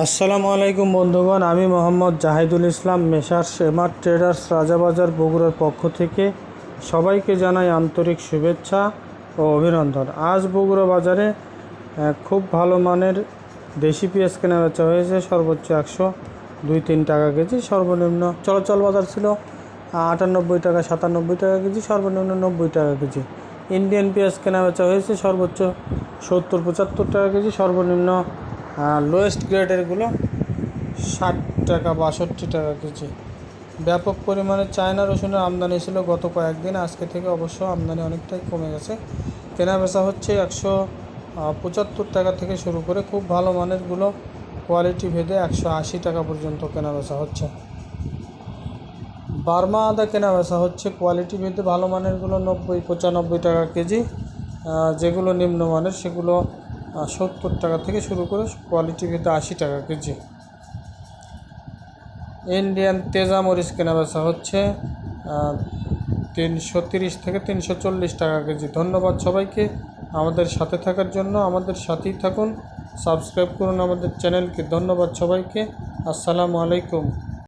আসসালামু আলাইকুম, বন্ধুগণ। আমি মোহাম্মদ জাহিদুল ইসলাম, মেসার সেমার ট্রেডার্স রাজাবাজার বগুড়ার পক্ষ থেকে সবাইকে জানাই আন্তরিক শুভেচ্ছা ও অভিনন্দন। আজ বগুড়া বাজারে খুব ভালো মানের দেশি পেঁয়াজ কেনা বেচা হয়েছে। সর্বোচ্চ একশো দুই তিন টাকা কেজি, সর্বনিম্ন চলাচল বাজার ছিল আটানব্বই টাকা, সাতানব্বই টাকা কেজি, সর্বনিম্ন নব্বই টাকা কেজি। ইন্ডিয়ান পেঁয়াজ কেনা বেচা হয়েছে সর্বোচ্চ সত্তর পঁচাত্তর টাকা কেজি, সর্বনিম্ন লোয়েস্ট গ্রেডেরগুলো ষাট টাকা বাষট্টি টাকা কেজি। ব্যাপক পরিমাণে চায়না রসুনের আমদানি ছিল গত কয়েকদিন। আজকে থেকে অবশ্য আমদানি অনেকটাই কমে গেছে। কেনা বেচা হচ্ছে একশো পঁচাত্তর টাকা থেকে শুরু করে খুব ভালো মানেরগুলো কোয়ালিটি ভেদে একশো আশি টাকা পর্যন্ত কেনা বেচা হচ্ছে। বার্মা আদা কেনা বেচা হচ্ছে কোয়ালিটি ভেদে ভালো মানেরগুলো নব্বই, পঁচানব্বই টাকা কেজি। যেগুলো নিম্নমানের সেগুলো সত্তর টাকা থেকে শুরু করে কোয়ালিটি ভেদে আশি টাকা কেজি। ইন্ডিয়ান তেজা মরিচ কেনা বেচা হচ্ছে তিনশো তিরিশ থেকে তিনশো চল্লিশ টাকা কেজি। ধন্যবাদ সবাইকে। আমাদের সাথে থাকার জন্য আমাদের সাথেই থাকুন। সাবস্ক্রাইব করুন আমাদের চ্যানেলকে ধন্যবাদ সবাইকে। আসসালামু আলাইকুম।